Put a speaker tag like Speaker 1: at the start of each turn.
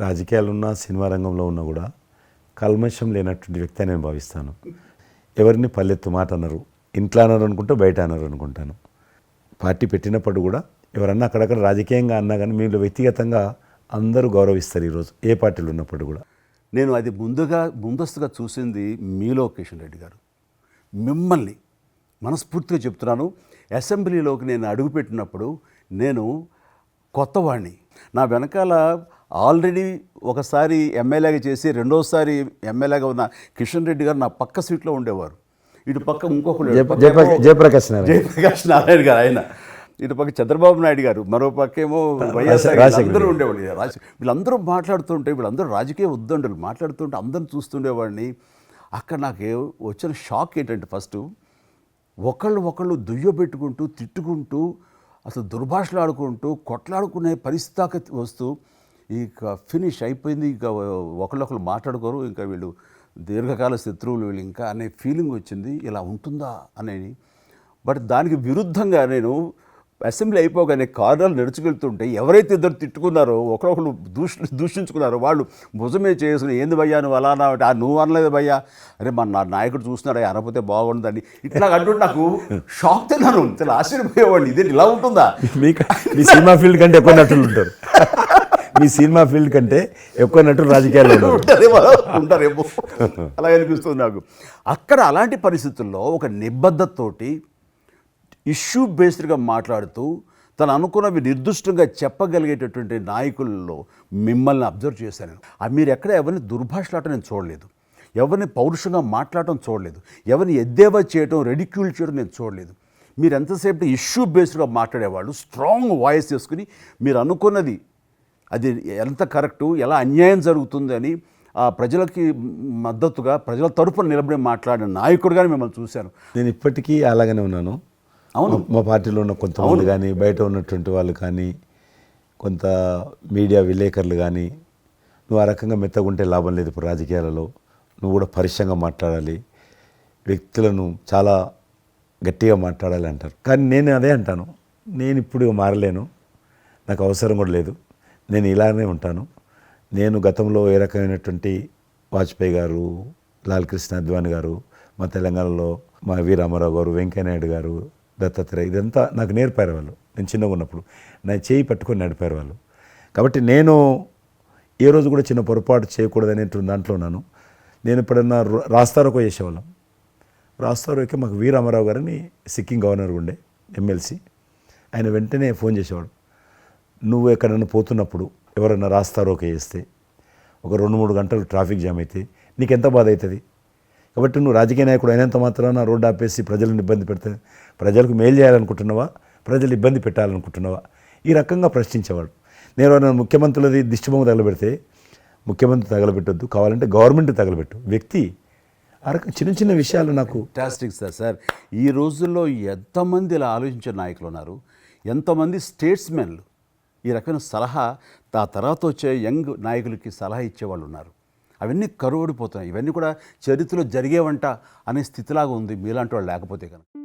Speaker 1: రాజకీయాలు ఉన్నా సినిమా రంగంలో ఉన్నా కూడా కల్మషం లేనటువంటి వ్యక్తి అని నేను భావిస్తాను. ఎవరిని పల్లెత్తు మాట అన్నారు ఇంట్లో అన్నారు అనుకుంటే బయట అన్నారు అనుకుంటాను పార్టీ పెట్టినప్పుడు కూడా ఎవరన్నా అక్కడక్కడ రాజకీయంగా అన్నా కానీ మీరు వ్యక్తిగతంగా అందరూ గౌరవిస్తారు ఈరోజు ఏ పార్టీలు ఉన్నప్పుడు కూడా.
Speaker 2: నేను అది ముందుగా ముందస్తుగా చూసింది మీలో కిషన్ రెడ్డి గారు. మిమ్మల్ని మనస్ఫూర్తిగా చెప్తున్నాను. అసెంబ్లీలోకి నేను అడుగుపెట్టినప్పుడు నేను కొత్తవాడిని నా వెనకాల ఆల్రెడీ ఒకసారి ఎమ్మెల్యేగా చేసి రెండోసారి ఎమ్మెల్యేగా ఉన్న కిషన్ రెడ్డి గారు నా పక్క సీట్లో ఉండేవారు. ఇటు పక్క ఇంకొకరు
Speaker 1: జయ- జయప్రకా- జయప్రకాష్ నారాయణ.
Speaker 2: జయప్రకాష్ నారాయణ గారు ఆయన. ఇటు పక్క చంద్రబాబు నాయుడు గారు మరో పక్క ఏమో వైఎస్ఆర్ అందరూ ఉండేవాళ్ళు. రాజ- వీళ్ళందరూ మాట్లాడుతుంటే వీళ్ళందరూ రాజకీయ ఉద్దండులు మాట్లాడుతుంటే అందరిని చూస్తుండేవాడిని. అక్కడ నాకు వచ్చిన షాక్ ఏంటంటే ఫస్ట్ ఒకళ్ళు ఒకళ్ళు దుయ్యబెట్టుకుంటూ తిట్టుకుంటూ అసలు దుర్భాషలు ఆడుకుంటూ కొట్లాడుకునే పరిస్థితి వస్తూ ఇక ఫినిష్ అయిపోయింది. ఇక ఒకళ్ళొకళ్ళు మాట్లాడుకోరు. ఇంకా వీళ్ళు దీర్ఘకాల శత్రువులు వీళ్ళు ఇంకా అనే ఫీలింగ్ వచ్చింది. ఇలా ఉంటుందా అనేది. బట్ దానికి విరుద్ధంగా నేను అసెంబ్లీ అయిపోగానే కారులో నడుచుకెళ్తుంటే ఎవరైతే ఇద్దరు తిట్టుకున్నారో ఒకరొకరు దూష దూషించుకున్నారో వాళ్ళు భుజమే చేసుకుని ఏంది భయ్యా నువ్వు అలా అన్నావు? ఆ నువ్వు అనలేదు భయ్యా. అరే మన నా నాయకుడు చూస్తున్నాడు అనకపోతే బాగుండదని. ఇట్లా అంటుంటే నాకు షాక్ తిన్నాను చాలా ఆశ్చర్యపోయేవాడిని ఇది ఇలా ఉంటుందా?
Speaker 1: మీకు మీ సినిమా ఫీల్డ్ కంటే ఎక్కువ నటులు ఉంటారు. మీ సినిమా ఫీల్డ్ కంటే ఎక్కువ నటులు రాజకీయాలు
Speaker 2: ఉంటారేమో ఉంటారేమో. అలా అనిపిస్తుంది నాకు. అక్కడ అలాంటి పరిస్థితుల్లో ఒక నిబద్ధతతోటి ఇష్యూ బేస్డ్గా మాట్లాడుతూ తను అనుకున్నవి నిర్దిష్టంగా చెప్పగలిగేటటువంటి నాయకుల్లో మిమ్మల్ని అబ్జర్వ్ చేశాను. ఆ మీరు ఎక్కడ ఎవరిని దుర్భాషలాట నేను చూడలేదు. ఎవరిని పౌరుషంగా మాట్లాడటం చూడలేదు. ఎవరిని ఎద్దేవా చేయటం రెడిక్యూల్ చేయడం నేను చూడలేదు. మీరు ఎంతసేపు ఇష్యూ బేస్డ్గా మాట్లాడేవాళ్ళు స్ట్రాంగ్ వాయిస్ చేసుకుని మీరు అనుకున్నది అది ఎంత కరెక్టు ఎలా అన్యాయం జరుగుతుంది అని ఆ ప్రజలకి మద్దతుగా ప్రజల తరపున నిలబడి మాట్లాడిన నాయకుడిగానే మిమ్మల్ని చూశాను.
Speaker 1: నేను ఇప్పటికీ అలాగనే ఉన్నాను.
Speaker 2: అవును.
Speaker 1: మా పార్టీలో ఉన్న కొంతమంది కానీ బయట ఉన్నటువంటి వాళ్ళు కానీ కొంత మీడియా విలేకరులు కానీ నువ్వు ఆ రకంగా మెత్తగుంటే లాభం లేదు ఇప్పుడు రాజకీయాలలో. నువ్వు కూడా పరిశ్యంగా మాట్లాడాలి. వ్యక్తులను చాలా గట్టిగా మాట్లాడాలి అంటారు. కానీ నేను అదే అంటాను. నేను ఇప్పుడు మారలేను. నాకు అవసరం కూడా లేదు. నేను ఇలానే ఉంటాను. నేను గతంలో ఏ రకమైనటువంటి వాజ్పేయి గారు లాల్కృష్ణ అద్వాని గారు మా తెలంగాణలో మా వి రామారావు గారు వెంకయ్యనాయుడు గారు దత్తాత్రేయ ఇదంతా నాకు నేర్పారు వాళ్ళు. నేను చిన్నగా ఉన్నప్పుడు నా చేయి పట్టుకొని నడిపారు వాళ్ళు. కాబట్టి నేను ఏ రోజు కూడా చిన్న పొరపాటు చేయకూడదు అనేటువంటి దాంట్లో ఉన్నాను. నేను ఎప్పుడన్నా రాస్తారోకో చేసేవాళ్ళం. రాస్తారోకే మాకు వి రామారావు గారని సిక్కిం గవర్నర్ ఉండే ఎమ్మెల్సీ. ఆయన వెంటనే ఫోన్ చేసేవాడు. నువ్వు ఎక్కడైనా పోతున్నప్పుడు ఎవరైనా రాస్తారోకే చేస్తే ఒక రెండు మూడు గంటలు ట్రాఫిక్ జామ్ అయితే నీకు ఎంత బాధ అవుతుంది? కాబట్టి నువ్వు రాజకీయ నాయకుడు అయినంత మాత్రాన రోడ్డు ఆపేసి ప్రజలను ఇబ్బంది పెడితే ప్రజలకు మేలు చేయాలనుకుంటున్నావా? ప్రజలు ఇబ్బంది పెట్టాలనుకుంటున్నావా? ఈ రకంగా ప్రశ్నించేవాడు. నేను ముఖ్యమంత్రులది దిష్టిబొమ్మ తగలబెడితే ముఖ్యమంత్రి తగలబెట్టొద్దు. కావాలంటే గవర్నమెంట్ తగలబెట్టు. వ్యక్తి ఆ రకం చిన్న చిన్న విషయాలు నాకు
Speaker 2: ఫ్యాంటాస్టిక్ సార్. సార్ ఈ రోజుల్లో ఎంతమంది ఇలా ఆలోచించే నాయకులు ఉన్నారు? ఎంతమంది స్టేట్స్మెన్లు ఈ రకమైన సలహా ఆ తర్వాత వచ్చే యంగ్ నాయకులకి సలహా ఇచ్చేవాళ్ళు ఉన్నారు. అవన్నీ కరువడిపోతున్నాయి. ఇవన్నీ కూడా చరిత్రలో జరిగేవంట అనే స్థితిలాగా ఉంది. మీలాంటి వాళ్ళు లేకపోతే కనుక.